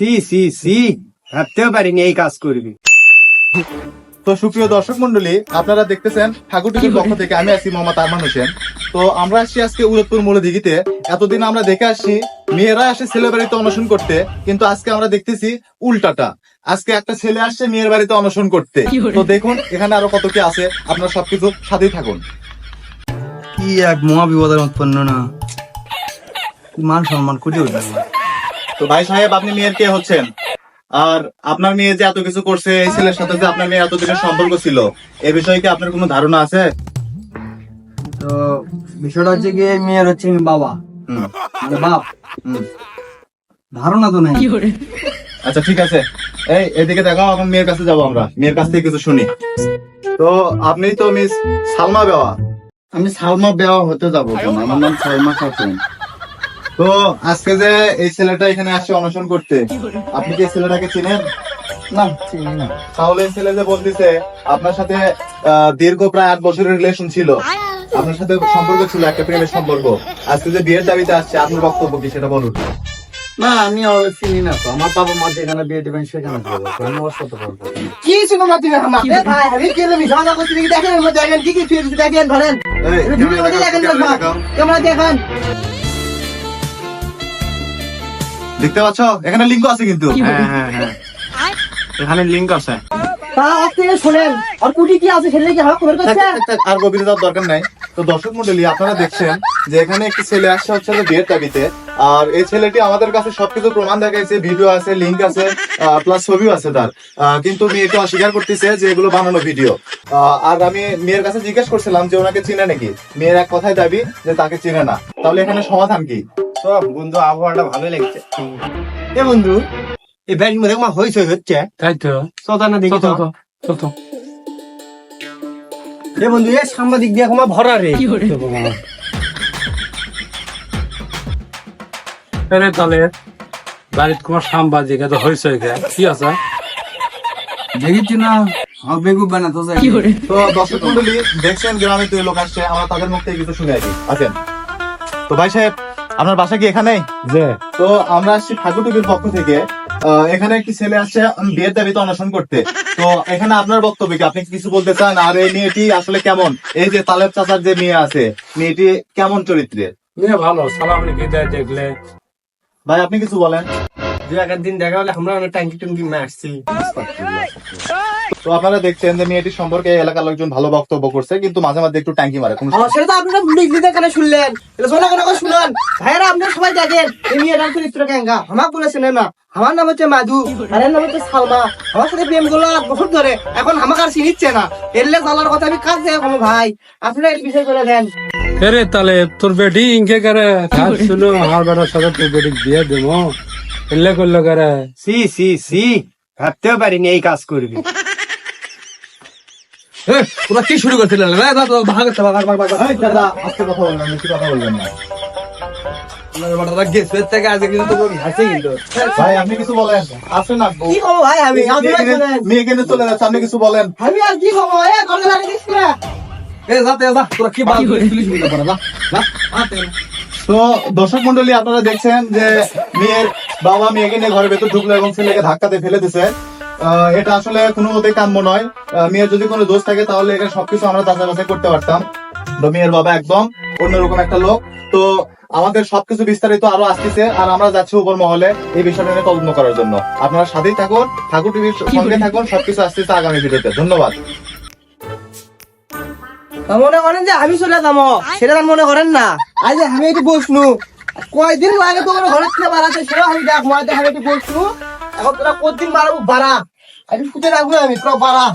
C সি সি। ভাবতেও পারিনি এই কাজ করবি। তো সুপ্রিয় দর্শক মন্ডলী আপনারা দেখতেছেন ঠাকুর টিভির পক্ষ থেকে আমি আছি মোহাম্মদ আরমান হোসেন। তো আমরা আসছি আজকে উরতপুর মূলদিঘিতে এতদিন আমরা দেখে আসছি মেয়েরা আসে ছেলে বাড়িতে অনশন করতে কিন্তু আজকে আমরা দেখতেছি উল্টাটা। আজকে একটা ছেলে আসছে মেয়ের বাড়িতে অনশন করতে। তো দেখুন এখানে আরও কত কি আছে আপনারা সবকিছু সাথেই থাকুন। কি এক মহা বিপদের উৎপন্ন না? মান সম্মান করে উঠবে তো ভাই সাহেব আপনি মেয়ের কে হচ্ছেন? আর আপনার মেয়ে যে এত কিছু করছে এই ছেলের সাথে যে আপনার মেয়ে এতদিনের সম্পর্ক ছিল এ বিষয়ে কি আপনার কোনো ধারণা আছে? তো বিষয়টা হচ্ছে কি মেয়ের হচ্ছে আমি বাবা। হুম, মানে বাপ। হুম। ধারণা তো নেই। আচ্ছা ঠিক আছে। এই এদিকে দেখাও এখন মেয়ের কাছে যাব আমরা। মেয়ের কাছ থেকে কিছু শুনি। তো আপনি তো মিস সালমা বেওয়া। আমি সালমা বেওয়া হতে যাব আমার নাম সালমা খাতুন। তো আজকে যে এই ছেলেটা এখানে আসছে অনশন করতে আপনি কি ছেলেটাকে চিনেন? না চিনি না। তাহলে এই ছেলে যে বলতেছে আপনার সাথে দীর্ঘ প্রায় আট বছরের রিলেশন ছিল। আপনার সাথে সম্পর্ক ছিল একটা প্রেমের সম্পর্ক। আজকে যে বিয়ের দাবিতে আসছে আপনার বক্তব্য কি সেটা বলুন। না আমি চিনি না তো। আমার বাবা মা যেখানে বিয়ে দেবেন সেখানে আমি ওর সাথে বলব। কি না তুমি আমার? ভাই আমি কেন মিশা না করছি? দেখেন মধ্যে দেখেন কি কি দেখেন ধরেন। তোমরা দেখেন। দেখতে পাচ্ছ? এখানে লিঙ্ক আছে কিন্তু। হ্যাঁ হ্যাঁ হ্যাঁ। এখানে লিঙ্ক আছে। তা আজ থেকে শোনেন আর কুটি কি আছে ছেলে কি হাত খবর করছে থাক, থাক, থাক, আর গভীরে যাওয়ার দরকার নাই। তো দর্শক মন্ডলী আপনারা দেখছেন যে এখানে একটি ছেলে আসছে হচ্ছে বিয়ের দাবিতে। আর এই ছেলেটি আমাদের কাছে সবকিছু প্রমাণ দেখাইছে ভিডিও আছে লিঙ্ক আছে প্লাস ছবিও আছে তার। কিন্তু মেয়েটা অস্বীকার করতেছে যে এগুলো বানানো ভিডিও আর আমি মেয়ের কাছে জিজ্ঞেস করছিলাম যে ওনাকে চিনে নাকি? মেয়ের এক কথায় দাবি যে তাকে চিনে না। তাহলে এখানে সমাধান কি? সব বন্ধু আবহাওয়াটা ভালোই লাগছে। এ বন্ধু এই ব্যাগের মধ্যে আমার হইচই হচ্ছে? তাই তো। চতা না দেখি তো। তো তো তো এ বন্ধু এ সাংবাদিক দিয়ে আমার ভরা রে। আরে তাহলে বাড়িতে তোমার সাংবাদিক এত হয়েছে কে? কি আছে? দেখিছি না। আমার বেগু বানাতো যায় তো দর্শক মন্ডলী দেখছেন গ্রামে দুই লোক আসছে আমরা তাদের মুখ থেকে কিছু শুনে আসি। আছেন তো ভাই সাহেব আপনার বাসা কি এখানে? যে তো আমরা আসছি ঠাকুর টুপির পক্ষ থেকে। এখানে একটি ছেলে আসছে বিয়ের দাবিতে অনশন করতে। তো এখানে আপনার বক্তব্য কি? আপনি কিছু বলতে চান? আর এই মেয়েটি আসলে কেমন? এই যে তালেব চাচার যে মেয়ে আছে মেয়েটি কেমন চরিত্রের? মেয়ে ভালো সালাম লিখে দেখলে। ভাই আপনি কিছু বলেন। দু একের দিন দেখা হলে আমরা অনেক ট্যাঙ্কি টুঙ্কি মারছি তো আপনারা দেখছেন যে মেয়েটির সম্পর্কে এলাকার লোকজন ভালো বক্তব্য করছে কিন্তু মাঝে মাঝে একটু ট্যাঙ্কি মারে। কোনো সেটা তো আপনারা লিখলিতে কেন শুনলেন। এটা শোনা কেন শুনুন ভাইরা আপনারা সবাই দেখেন এই মেয়েটার চরিত্র কেঙ্গা আমাকে বলেছেন না আমার নাম হচ্ছে মাধু আর এর নাম হচ্ছে সালমা। আমার সাথে প্রেম করল আট বছর ধরে। এখন আমাকে আর চিনিচ্ছে না। এরলে চালার কথা আমি কাজ ভাই। আপনারা এই বিষয় করে দেন। আরে তাহলে তোর বেটি ইনকে করে। শুনো আমার বেটার সাথে তোর বেটি বিয়ে দেবো। এলে করল করে? সি সি সি। ভাবতেও পারিনি এই কাজ করবি। তোরা কি শুরু দর্শক মন্ডলী আপনারা দেখছেন যে মেয়ের বাবা মেয়েকে নিয়ে ঘরের ভেতর ঢুকলো এবং ছেলেকে ধাক্কাতে ফেলে দিছে। এটা আসলে কোনো মতে কাম্য নয়। মেয়ের যদি কোনো দোষ থাকে তাহলে এটা সবকিছু আমরা যাচাই করতে পারতাম। তো মেয়ের বাবা একদম অন্যরকম একটা লোক। তো আমাদের সবকিছু বিস্তারিত আরও আসতেছে আর আমরা যাচ্ছি উপর মহলে এই বিষয়টা নিয়ে তদন্ত করার জন্য। আপনারা সাথেই থাকুন ঠাকুর টিভির সঙ্গে থাকুন সবকিছু আসতেছে আগামী ভিডিওতে। ধন্যবাদ। মনে করেন যে আমি চলে যাব। সেটা মনে করেন না। আজ আমি একটু বসনু কয়দিন লাগে তো ঘরের থেকে বাড়াতে? সেটা আমি দেখ, মই দেখ একটু বসনু এখন তোরা কতদিন বাড়াবো? বাড়া। আমি ফুটে রাখব আমি? তোরা বাড়া।